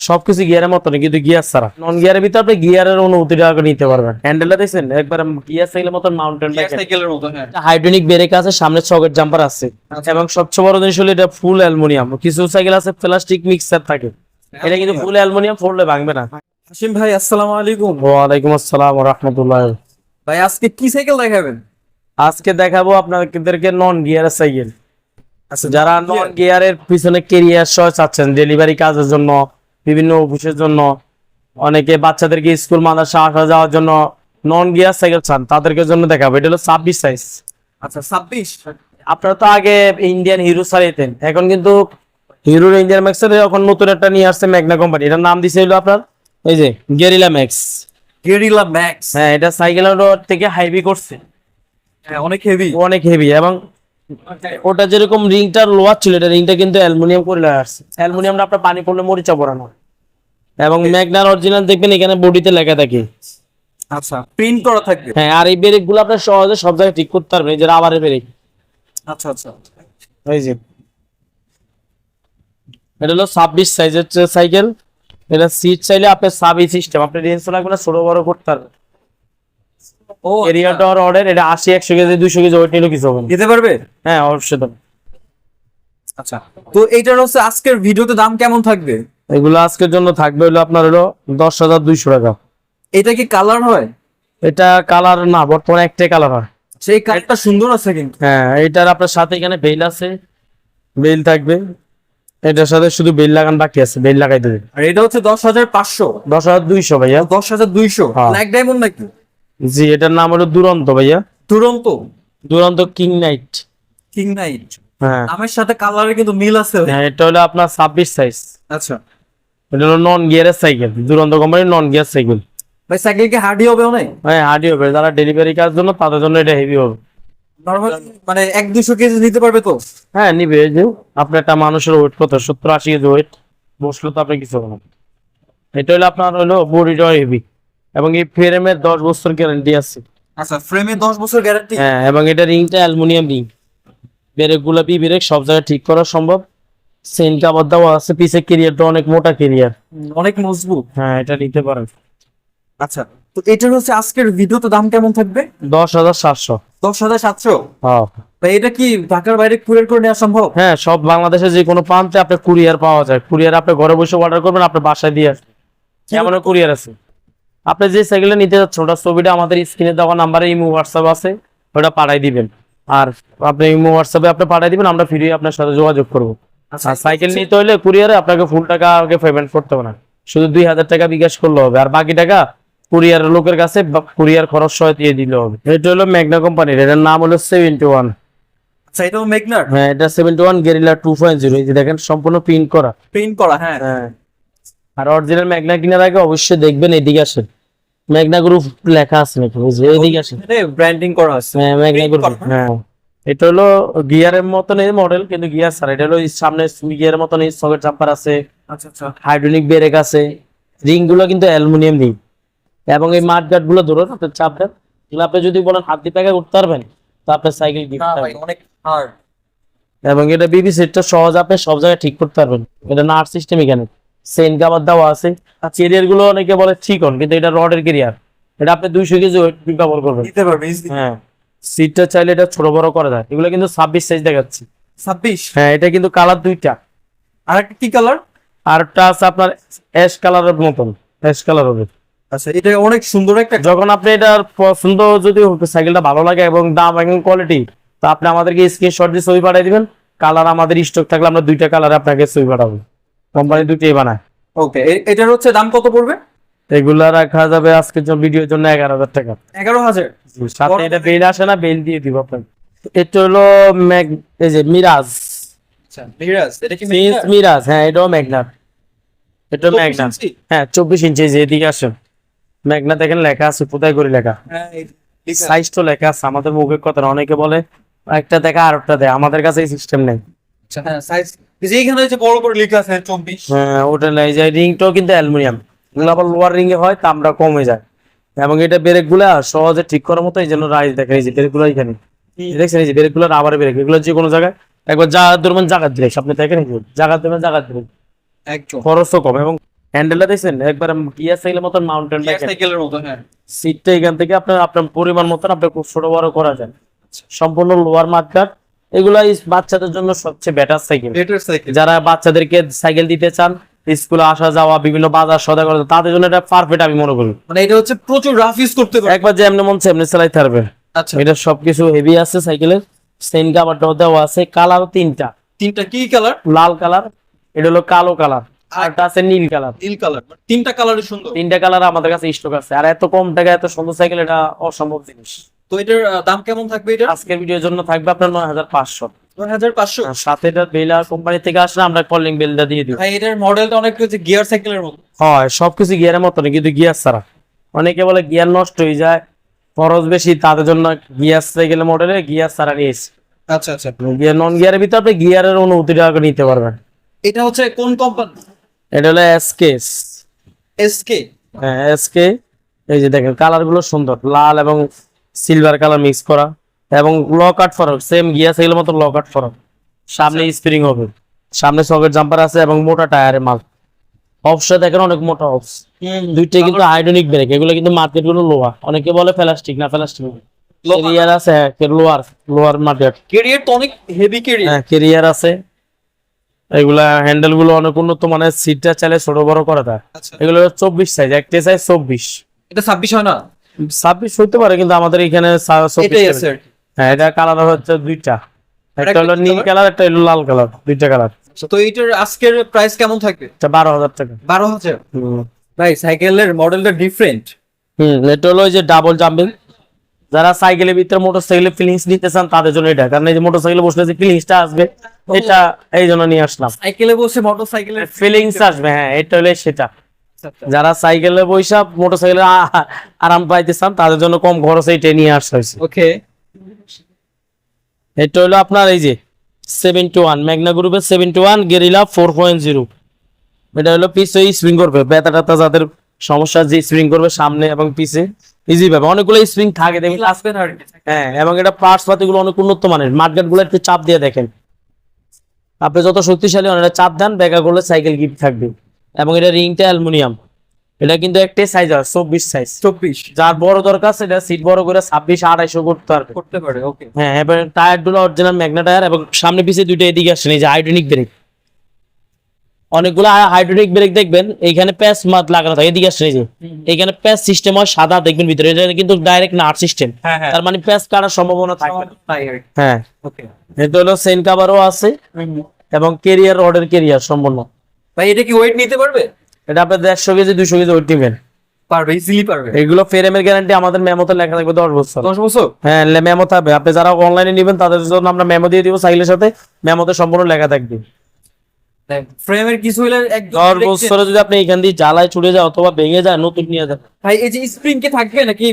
সবকিছু গিয়ারের মতন কিন্তু গিয়ার ছাড়া। নন গিয়ারের ভিতরে আপনি গিয়ারের অনুভূতিটা নিতে পারবেন। হ্যান্ডেলটা দেখছেন? একবার গিয়ার সাইকেলের মতন মাউন্টেন সাইকেলের মতো হ্যাঁ। হাইড্রোনিক ব্রেক আছে সামনে চকের জাম্পার আছে। এবং সবচেয়ে বড় জিনিস হলো এটা ফুল অ্যালুমিনিয়াম কিছু সাইকেল আছে প্লাস্টিক মিক্সার থাকে। এটা কিন্তু ফুল অ্যালুমিনিয়াম পড়লে ভাঙবে না। হাসিম ভাই আসসালামু আলাইকুম। ওয়ালাইকুম আসসালাম রহমতুল্লাহ। ভাই আজকে কি সাইকেল দেখাবেন? আজকে দেখাবো আপনাদেরকে নন গিয়ারের সাইকেল আচ্ছা যারা নন গিয়ারের পিছনে কেরিয়ার সহ চাচ্ছেন ডেলিভারি কাজের জন্য বিভিন্ন অফিসের জন্য অনেকে বাচ্চাদেরকে স্কুল মাদ্রাসা আসা যাওয়ার জন্য নন গিয়ার সাইকেল চান তাদেরকে জন্য দেখাবো। এটা হলো ছাব্বিশ সাইজ আচ্ছা ছাব্বিশ? আপনারা তো আগে ইন্ডিয়ান হিরো চালাইতেন এখন কিন্তু হিরোর ইন্ডিয়ান ম্যাক্সের এখন নতুন একটা নিয়ে আসছে ম্যাগনা কোম্পানি এটার নাম দিছে হলো আপনার এই যে গেরিলা ম্যাক্স গেরিলা ম্যাক্স হ্যাঁ এটা সাইকেলের থেকে হাইবি করছে। হ্যাঁ অনেক হেভি অনেক হেভি এবং ওটা যেরকম রিংটার লোয়ার ছিল এটা রিংটা কিন্তু অ্যালুমিনিয়াম করে আসছে। অ্যালুমিনিয়ামটা আপনার পানি পড়লে মরিচা পড়ানো হয়। এবং ম্যাগনার অরিজিনাল দেখবেন এখানে বডিতে লেখা থাকে। আচ্ছা প্রিন্ট করা থাকবে? হ্যাঁ আর এই ব্রেকগুলো আপনার সহজে সব জায়গায় ঠিক করতে পারবেন এই যে রাবারের ব্রেক। আচ্ছা আচ্ছা। এই যে। এটা হলো ছাব্বিশ সাইজের সাইকেল এটা সিট চাইলে আপনার সাবি সিস্টেম আপনি রেঞ্জ লাগবে না ছোট বড় করতে পারবেন। ও এরিয়াটা অর্ডার এটা আশি একশো কেজি দুশো কেজি ওয়েট নিলেও কিছু হবে। দিতে পারবে? হ্যাঁ অবশ্যই। আচ্ছা তো এইটার হচ্ছে আজকের ভিডিওতে দাম কেমন থাকবে? এগুলো আজকের জন্য থাকবে হলো আপনার হলো দশ হাজার দুইশো টাকা। এটা কি কালার হয়? এটা কালার না বর্তমানে একটাই কালার হয়। সেই কালারটা সুন্দর আছে কিন্তু। হ্যাঁ এটার আপনার সাথে এখানে বেল আছে বেল থাকবে। এটার সাথে শুধু বেল লাগান বাকি আছে বেল লাগাই দেবে। আর এটা হচ্ছে দশ হাজার পাঁচশো। দশ হাজার দুইশো ভাইয়া। দশ হাজার দুইশো। ব্ল্যাক ডায়মন্ড নাকি? জি এটার নাম হলো দুরন্ত ভাইয়া। দুরন্ত? দুরন্ত কিং নাইট। King night. হ্যাঁ। নামের সাথে কালারের কিন্তু মিল আছে। হ্যাঁ এটা হলো আপনার ছাব্বিশ সাইজ আচ্ছা। এটা হলো নন গিয়ারের সাইকেল দুরন্ত কোম্পানির নন গিয়ার সাইকেল ভাই সাইকেল কি হার্ডি হবে অনেক? হ্যাঁ হার্ডি হবে। যারা ডেলিভারি কাজ জন্য তাদের জন্য এটা হেভি হবে। নর্মাল মানে এক দুশো কেজি নিতে পারবে তো? হ্যাঁ নিবে এই যে আপনার একটা মানুষের ওয়েট কত? সত্তর আশি কেজি ওয়েট বসলে তো আপনি কিছু হবে না। এটা হলো আপনার হলো বডিটা হেভি এবং এই ফ্রেমের দশ বছর গ্যারান্টি আছে। আচ্ছা ফ্রেমে দশ বছর গ্যারান্টি হ্যাঁ এবং এটা রিংটা অ্যালুমিনিয়াম রিং ব্রেকগুলা বি ব্রেক সব জায়গায় ঠিক করা সম্ভব। সেন কাবার দেওয়া আছে পিছে কেরিয়ারটা অনেক মোটা কেরিয়ার অনেক মজবুত। হ্যাঁ এটা নিতে পারেন। আচ্ছা তো এটার হচ্ছে আজকের ভিডিওতে দাম কেমন থাকবে? দশ হাজার সাতশো। দশ হাজার সাতশো? হ্যাঁ। এটা কি ঢাকার বাইরে কুরিয়ার করে নেওয়া সম্ভব? হ্যাঁ সব বাংলাদেশে যে কোনো প্রান্তে আপনার কুরিয়ার পাওয়া যায়। কুরিয়ার আপনি ঘরে বসে অর্ডার করবেন আপনার বাসায় দিয়ে আসবে এমন কুরিয়ার আছে। আপনি যে সাইকেলটা নিতে যাচ্ছেন ওটা ছবিটা আমাদের স্ক্রিনে দেওয়া নাম্বারে ইমো হোয়াটসঅ্যাপ আছে। ওটা পাঠাই দিবেন। আর আপনি ইমো হোয়াটসঅ্যাপে আপনি পাঠাই দিবেন আমরা ফ্রি আপনার সাথে যোগাযোগ করব। আর সাইকেল নিতে হলে কুরিয়ারে আপনাকে ফুল টাকা আগে পেমেন্ট করতে হবে না। শুধু দুই হাজার টাকা বিকাশ করলে হবে আর বাকি টাকা কুরিয়ার লোকের কাছে কুরিয়ার খরচ সহ দিয়ে দিলে হবে। এটা হলো ম্যাগনা কোম্পানির এটার নাম হলো সেভেন্টি ওয়ান আচ্ছা এটাও মেগনার হ্যাঁ এটা seventy one gorilla two point zero এই যে দেখেন সম্পূর্ণ প্রিন্ট করা। প্রিন্ট করা হ্যাঁ। হ্যাঁ। আর অরিজিনাল ম্যাগনা কেনার আগে অবশ্যই দেখবেন এদিকে আসেন। ম্যাগনা গ্রুপ লেখা আছে নাকি? এই এদিকে আসেন। ব্র্যান্ডিং করা আছে। হ্যাঁ ম্যাগনা গ্রুপ হ্যাঁ। এটা হলো গিয়ারের মতন এই মডেল কিন্তু গিয়ার ছাড়া। এটা হলো সামনে গিয়ারের মতন সকেট চাম্পার আছে আচ্ছা আচ্ছা। হাইড্রোলিক ব্রেক আছে রিংগুলো কিন্তু অ্যালুমিনিয়াম রিং। এবং এই মাঠ গার্ডগুলো ধরুন আপনার চাপ দেন আপনি যদি বলেন হাত দিয়ে প্যাকে উঠতে পারবেন তো আপনার সাইকেল অনেক হার্ড এবং এটা বিবি সেটটা সহজ আপনি সব জায়গায় ঠিক করতে পারবেন। এটা নাট সিস্টেম এখানে। সেন কাবার দেওয়া আছে। কেরিয়ারগুলো অনেকে বলে ঠিক হন কিন্তু এটা রডের কেরিয়ার এটা আপনি দুইশো কেজি ওয়েট ব্যবহার করবেন। হ্যাঁ। সিটটা চাইলে এটা ছোট বড় করা যায়। এগুলো কিন্তু ছাব্বিশ সাইজ দেখাচ্ছি। ছাব্বিশ? হ্যাঁ এটা কিন্তু কালার দুইটা। আর একটা কি কালার আরেকটা আছে আপনার অ্যাশ কালারের মতন। অ্যাশ কালার হবে। আচ্ছা এটা অনেক সুন্দর একটা যখন আপনি এটার পছন্দ যদি সাইকেলটা ভালো লাগে এবং দাম এবং কোয়ালিটি তো আপনি আমাদেরকে স্ক্রিনশট দিয়ে ছবি পাঠিয়ে দিবেন। কালার আমাদের স্টক থাকলে আমরা দুইটা কালার আপনাকে ছবি পাঠাবো। কোম্পানি দুইটাই বানায়। ওকে এটার হচ্ছে দাম কত পড়বে? এগুলা রাখা যাবে আজকের জন্য ভিডিওর জন্য এগারো হাজার টাকা। এগারো হাজার? সাথে এটা বেল আসে না বেল দিয়ে দিব আপনাকে। এটা হলো ম্যাগ এই যে মিরাজ। আচ্ছা মিরাজ এটা কি মিরাজ? হ্যাঁ এটাও ম্যাগনার এটা ম্যাগনার হ্যাঁ চব্বিশ ইঞ্চি যে এদিকে আসেন ম্যাগনা দেখেন লেখা আছে কোথায় করে লেখা? হ্যাঁ সাইজ তো লেখা আছে আমাদের মুখের কথা অনেকে বলে একটা দেখা আর একটা দেয় আমাদের কাছে এই সিস্টেম নেই। আচ্ছা হ্যাঁ যে বড় করে লেখা আছে চব্বিশ। হ্যাঁ ওটা নাই যে রিংটাও কিন্তু অ্যালুমিনিয়াম। আবার লোয়ার রিং এ হয় তামরা কমে যায়। এবং এটা ব্রেকগুলা সহজে ঠিক করার মতো এই জন্য রাইজ দেখা এই যে ব্রেকগুলো এখানে দেখছেন এই যে ব্রেকগুলো আবার ব্রেক এগুলো যে কোনো জায়গায় একবার যা ধরবেন জায়গা ব্রেক আপনি দেখেন জায়গা দেবেন জায়গা ব্রেক। একদম। খরচও কম এবং হ্যান্ডেলটা দেখছেন একবার গিয়ার সাইকেলের মতন মাউন্টেন গিয়ার সাইকেলের মতো হ্যাঁ। সিটটা এখান থেকে আপনার আপনার পরিমাণ মতন আপনার খুব ছোট বড় করা যায়। সম্পূর্ণ লোয়ার মার্কার এগুলা বাচ্চাদের জন্য সবচেয়ে বেটার সাইকেল যারা বাচ্চাদেরকে সাইকেল দিতে চান স্কুলে আসা যাওয়া বিভিন্ন বাজার সদা করে তাদের জন্য এটা পারফেক্ট আমি মনে করি। মানে এটা হচ্ছে প্রচুর রাফ ইউজ করতে পারে একবার যে এমনি মন এমনি চালাইতে পারবে আচ্ছা। এটা সবকিছু হেভি আছে সাইকেলের সেন কাভারটাও দেওয়া আছে কালার তিনটা। তিনটা কি কালার লাল কালার এটা হলো কালো কালার আরটা আছে নীল কালার নীল কালার তিনটা কালারই সুন্দর। তিনটা কালার আমাদের কাছে স্টক আছে। আর এত কম টাকায় এত সুন্দর সাইকেল এটা অসম্ভব জিনিস। তো এটার দাম কেমন থাকবে এটা আজকের ভিডিওর জন্য থাকবে আপনার নয় হাজার পাঁচশো। সাথে এটা বেলা কোম্পানি থেকে আসলে আমরা কলিং বেলটা দিয়ে দিব ভাই এটার মডেলটা অনেক গিয়ার সাইকেলের মতো। হয় সবকিছু গিয়ারের কিন্তু গিয়ার ছাড়া। অনেকে বলে গিয়ার নষ্ট হয়ে যায় খরচ বেশি তাদের জন্য গিয়ার সাইকেলের মডেলে গিয়ার ছাড়া নিয়েছি। আচ্ছা আচ্ছা। গিয়ার নন গিয়ারের ভিতরে আপনি গিয়ারের নিতে পারবেন। এটা হচ্ছে কোন কোম্পানি এটা হলো এসকে হ্যাঁ এসকে এই যে দেখেন কালারগুলো সুন্দর লাল এবং সিলভার কালার মিক্স করা। এবং লক আট ফরক সেম গিয়ার সাইকেলের মতো লক আট ফরক। সামনে স্প্রিং হবে সামনে সকেট জাম্পার আছে এবং মোটা টায়ারের মাল। অপসটা দেখেন অনেক মোটা অপস দুইটা কিন্তু হাইড্রোনিক ব্রেক এগুলো কিন্তু মার্কেটগুলো লোহা অনেকে বলে প্লাস্টিক না প্লাস্টিক কেরিয়ার আছে লোয়ার লোয়ার মার্কেট কেরিয়ার তো অনেক হেভি কেরিয়ার হ্যাঁ কেরিয়ার আছে। এগুলা হ্যান্ডেলগুলো অনেক উন্নত মানের সিটটা চাইলে ছোট বড় করা যায়। আচ্ছা। এগুলো চব্বিশ সাইজ একটা সাইজ চব্বিশ। এটা ছাব্বিশ হয় না? ছাব্বিশ হইতে পারে কিন্তু আমাদের এখানে সা- 24 এটাই আছে। হ্যাঁ এটা কালার হচ্ছে দুইটা। একটা হলো নীল কালার একটা হলো লাল কালার দুইটা কালার আচ্ছা, তো এইটার আজকের প্রাইস কেমন থাকবে? এটা বারো হাজার টাকা। বারো হাজার? ভাই সাইকেলের মডেলটা ডিফারেন্ট হুম এটা হলো যে ডাবল জাম্পিং যারা সাইকেলের ভিতরে মোটর সাইকেলের ফিলিংস নিতে চান তাদের জন্য এটা। কারণ এই যে মোটর সাইকেলে বসলে যে ফিলিংসটা আসবে এটা এই জন্য নিয়ে আসলাম। সাইকেলে বসে মোটর সাইকেলের ফিলিংস আসবে হ্যাঁ এটা হলো সেটা। যারা সাইকেলে বৈশা মোটর সাইকেলে আরাম পাইতে চান তাদের জন্য কম খরচে এটা নিয়ে আসা হয়েছে। ওকে এটা হলো আপনার এই যে সেভেন টু ওয়ান ম্যাগনা গ্রুপের seven two one gorilla four point zero এটা হলো পিছে স্প্রিং করবে ব্যথা যাদের সমস্যা যে স্প্রিং করবে সামনে এবং পিছে ইজি পাবে অনেকগুলো স্প্রিং থাকে দেখবেন হ্যাঁ এবং এটা পার্টস পাতিগুলো অনেক উন্নত মানের। মার্কেটগুলো একটু চাপ দিয়ে দেখেন। আপনি যত শক্তিশালী হন এটা চাপ দেন ব্যাগা করলে সাইকেল গিফট থাকবে। এবং এটা রিংটা অ্যালুমিনিয়াম। এটা কিন্তু একটাই সাইজ আছে চব্বিশ সাইজ চব্বিশ। যার বড় দরকার সেটা সিট বড় করে ছাব্বিশ আড়াইশো করতে পারবে। করতে পারে ওকে হ্যাঁ এবার টায়ারগুলো অরিজিনাল ম্যাগনা টায়ার এবং সামনে পিছিয়ে দুইটা এদিকে আসেন এই যে হাইড্রোনিক ব্রেক অনেকগুলো হাইড্রোনিক ব্রেক দেখবেন এইখানে প্যাচ মাত লাগানো থাকে এদিকে আসেন এই যে। এইখানে প্যাচ সিস্টেম হয় সাদা দেখবেন ভিতরে এটা কিন্তু ডাইরেক্ট নাট সিস্টেম তার মানে প্যাচ কাটার সম্ভাবনা থাকবে আর হ্যাঁ। ওকে এটা হলো সেন কাভারও আছে এবং কেরিয়ার রডের কেরিয়ার সম্পূর্ণ। ভাই এটা কি ওয়েট নিতে পারবে? এটা আপনার দেড়শো কেজি দুশো কেজি ওয়েট নেবেন। পারবে ইজিলি পারবে। এগুলো ফ্রেমের গ্যারান্টি আমাদের মেমোতে লেখা থাকবে দশ বছর। দশ বছর? হ্যাঁ মেমো থাকবে। আপনি যারা অনলাইনে নেবেন তাদের জন্য আমরা মেমো দিয়ে দিব সাইকেলের সাথে মেমোতে সম্পূর্ণ লেখা থাকবে। ফ্রেমের কিছু হইলে একদম দশ বছরে যদি আপনি এখান দিয়ে জ্বালায় ছুটে যায় অথবা ভেঙে যায় নতুন নিয়ে যান। ভাই এই যে স্প্রিং কি থাকবে নাকি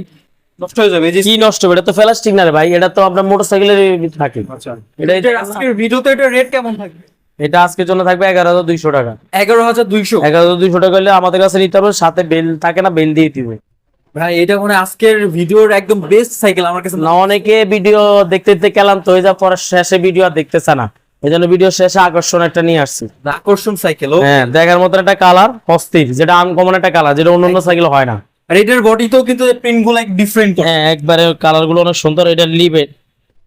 নষ্ট হয়ে যাবে? এই যে কি নষ্ট হবে? এটা তো প্লাস্টিক না রে ভাই এটা তো আপনার মোটরসাইকেলের থাকে। আচ্ছা। এটা আজকের ভিডিওতে এটা রেট কেমন থাকবে? এটা আজকের জন্য থাকবে এগারো হাজার দুইশো টাকা। এগারো হাজার দুইশো? এগারো হাজার দুইশো টাকা হলে আমাদের কাছে নিতে হবে সাথে বেল থাকে না বেল দিয়ে দিবে। ভাই এটা মানে আজকের ভিডিওর একদম বেস্ট সাইকেল আমার কাছে না অনেকে ভিডিও দেখতে দেখতে ক্লান্ত হয়ে যায় পরে শেষে ভিডিও আর দেখতেছে না। এই জন্য ভিডিও শেষে আকর্ষণ একটা নিয়ে আসছি। আকর্ষণ সাইকেল হ্যাঁ দেখার মতন একটা কালার অস্থির যেটা আনকমন একটা কালার যেটা অন্য অন্য সাইকেল হয় না। আর এটার বডিতেও কিন্তু প্রিন্টগুলো ডিফারেন্ট হ্যাঁ একবারে কালারগুলো অনেক সুন্দর এটা লিমিট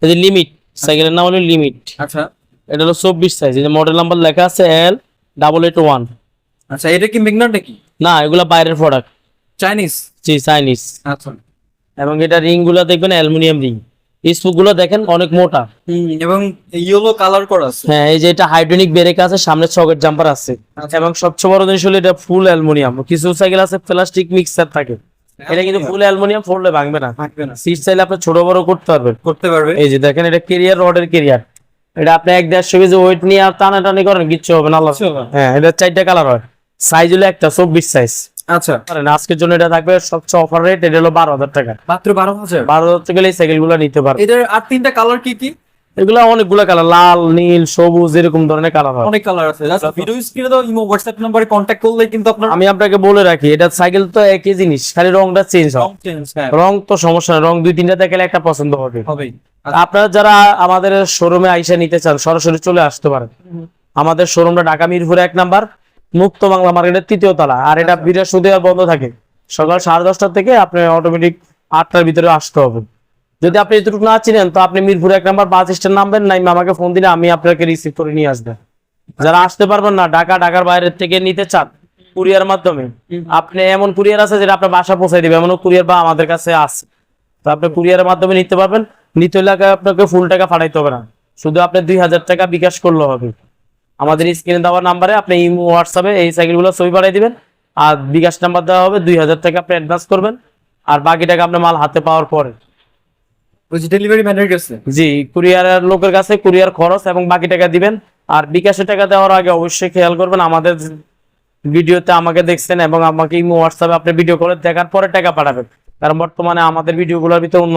যে লিমিট সাইকেলের নাম হলো লিমিট আচ্ছা। এটা হলো চব্বিশ সাইজ এই যে মডেল নাম্বার লেখা আছে এল ডাবল এইট ওয়ান আচ্ছা এটা কি মেগনার নাকি? না এগুলা বাইরের প্রোডাক্ট চাইনিজ জি চাইনিজ আচ্ছা। এবং এটা রিংগুলো দেখবেন অ্যালুমিনিয়াম রিং। স্পুকগুলো দেখেন অনেক মোটা। এবং ইয়েলো কালার করা আছে। হ্যাঁ এই যে এটা হাইড্রোনিক ব্রেক আছে সামনে চকেট জাম্পার আছে। আচ্ছা। এবং সবচেয়ে বড় জিনিস হলো এটা ফুল অ্যালুমিনিয়াম কিছু সাইকেল আছে প্লাস্টিক মিক্সার থাকে। এটা কিন্তু ফুল অ্যালুমিনিয়াম ফোড়লে ভাঙবে না। সিট চাইলে আপনি ছোট বড় করতে পারবেন। করতে পারবে। এই যে দেখেন এটা কেরিয়ার রডের কেরিয়ার এটা আপনি এক দেড়শো কেজি ওয়েট নিয়ে আর টানাটানি করেন কিচ্ছু হবে না। হ্যাঁ এটা চারটা কালার হয়। সাইজ হলো একটা চব্বিশ সাইজ আচ্ছা। আজকের জন্য এটা থাকবে সবচেয়ে অফার রেট এটা হলো বারো হাজার টাকা। মাত্র বারো হাজার? বারো হাজার টাকা এই সাইকেলগুলো নিতে পারবে এটার আর তিনটা কালার কি কি? এগুলো অনেকগুলো কালার লাল নীল সবুজ এরকম ধরনের কালার হয়। অনেক কালার আছে। জাস্ট ভিডিও স্ক্রিনে দাও ইমো হোয়াটসঅ্যাপ নাম্বারে কন্ট্যাক্ট করলে কিন্তু আপনার আমি আপনাকে বলে রাখি এটা সাইকেল তো একই জিনিস খালি রংটা চেঞ্জ হয়। রং হ্যাঁ। রং তো সমস্যা না রং দুই তিনটা দেখালে একটা পছন্দ হবে। হবেই। আপনারা যারা আমাদের শোরুমে আইসা নিতে চান সরাসরি চলে আসতে পারেন। আমাদের শোরুমটা ঢাকা মিরপুরে এক নাম্বার মুক্ত বাংলা মার্কেটের তৃতীয় তলা। আর এটা বৃহস্পতিবার বন্ধ থাকে। সকাল সাড়ে দশটা থেকে আপনি অটোমেটিক আটটার ভিতরে আসতে হবে। যদি আপনি এতটুকু না চিনেন, তো আপনি মিরপুর এক নাম্বার বাস স্ট্যান্ড নামবেন নাই আমাকে ফোন দিলে আমি আপনাকে রিসিভ করে নিয়ে আসবেন যারা আসতে পারবেন না, ঢাকা, ঢাকার বাইরের থেকে নিতে চান, কুরিয়ার মাধ্যমে, আপনি এমন কুরিয়ার আছে যেটা আপনার বাসা পৌঁছাই দিবে এমন কুরিয়ার বা আমাদের কাছে আছে। তো আপনি কুরিয়ারের মাধ্যমে নিতে পারবেন, নিতে হলে আপনাকে ফুল টাকা ফাটাইতে হবে না। শুধু আপনি দুই হাজার টাকা বিকাশ করলে হবে। আমাদের স্ক্রিনে দেওয়া নাম্বারে আপনি ইমো হোয়াটসঅ্যাপে এই সাইকেলগুলো ছবি পাঠিয়ে দিবেন, আর বিকাশ নাম্বার দেওয়া হবে, দুই হাজার টাকা আপনি অ্যাডভান্স করবেন, আর বাকি টাকা আপনার মাল হাতে পাওয়ার পরে। ডেলিভারি জি লোকের কাছে খরচ এবং বাকি টাকা দিবেন। আর টাকা দেওয়ার আগে অবশ্যই খেয়াল করবেন, আমাদের ভিডিওতে আমাকে দেখছেন এবং আমাকে আপনি ভিডিও করে দেখার পরে টাকা পাঠাবেন। কারণ বর্তমানে আমাদের ভিডিওগুলোর ভিতরে অন্য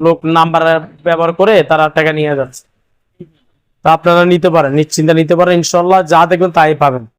লোক নাম্বার ব্যবহার করে তারা টাকা নিয়ে যাচ্ছে। তা আপনারা নিতে পারেন, নিশ্চিন্তে নিতে পারেন ইনশাল্লাহ যা দেখবেন তাই পাবেন।